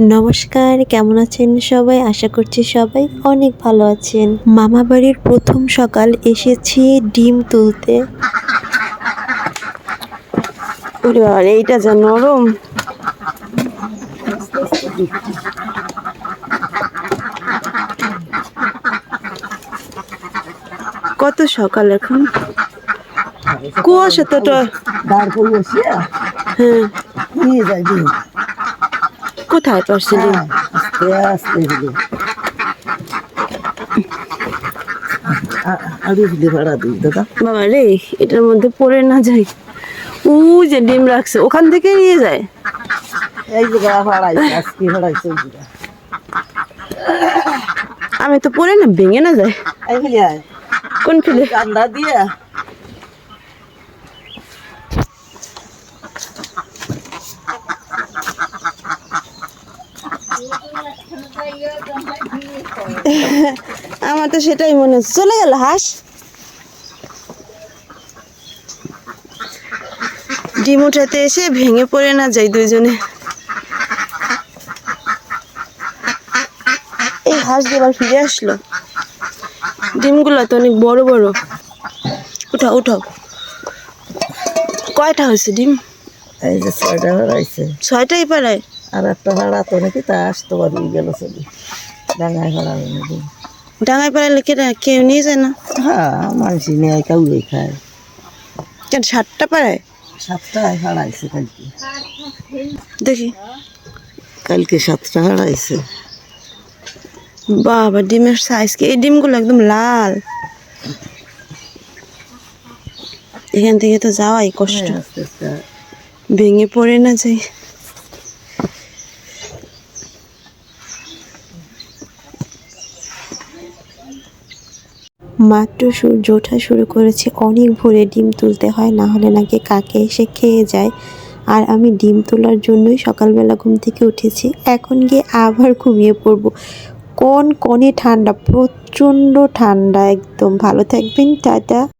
নমস্কার কেমন আছেন সবাই? আশা করছি সবাই অনেক ভালো আছেন। মামা বাড়ির প্রথম সকাল এসেছি ডিম তুলতে। এইটা যা নরম। কত সকাল এখন? কুয়াশা তো হ্যাঁ। নিয়ে যাই। কোথায় পারছিলি আস্তে আস্তে আরও দিলে ভাড়া দিই দাদা। বাবা রে এটার মধ্যে পড়ে না যাই উ যে ডিম রাখছে ওখান থেকে নিয়ে যায়। এই জায়গা ভাড়াইছে আজকে ভাড়াইছে আমি তো পড়ে না ভেঙে না যায়। কোন ফিলে কান্দা দিয়ে। আমার তো সেটাই মনে হচ্ছে। চলে গেল হাঁস। ডিম উঠাতে এসে ভেঙে পড়ে না যাই দুইজনে। এই হাঁস দিয়ে আবার ফিরে আসলো। ডিমগুলো তো অনেক বড় বড়। উঠাও উঠাও। কয়টা হয়েছে ডিম? ছয়টাই পাড়ায়? আর একটা ভাড়া তো নাকি তা আসতে পারবি গেল চলি। ডাঙায় ভাড়া নাকি ডাঙায় পাড়ালে কেটা কেউ নিয়ে যায় না? হ্যাঁ মানুষ নেয় কাউই খায়। কেন সাতটা পাড়ায়? সাতটায় ভাড়াইছে কালকে। দেখি। কালকে সাতটা ভাড়াইছে বাবা ডিমের সাইজ কি? এই ডিমগুলো একদম লাল। এখান থেকে তো যাওয়াই কষ্ট। ভেঙে পড়ে না যাই মাত্র সূর্য ওঠা শুরু করেছে। অনেক ভোরে ডিম তুলতে হয়, না হলে নাকি কাকে এসে খেয়ে যায়। আর আমি ডিম তোলার জন্যই সকালবেলা ঘুম থেকে উঠেছি। এখন গিয়ে আবার ঘুমিয়ে পড়ব। কোন কনে ঠান্ডা, প্রচণ্ড ঠান্ডা, একদম। ভালো থাকবেন, টাটা।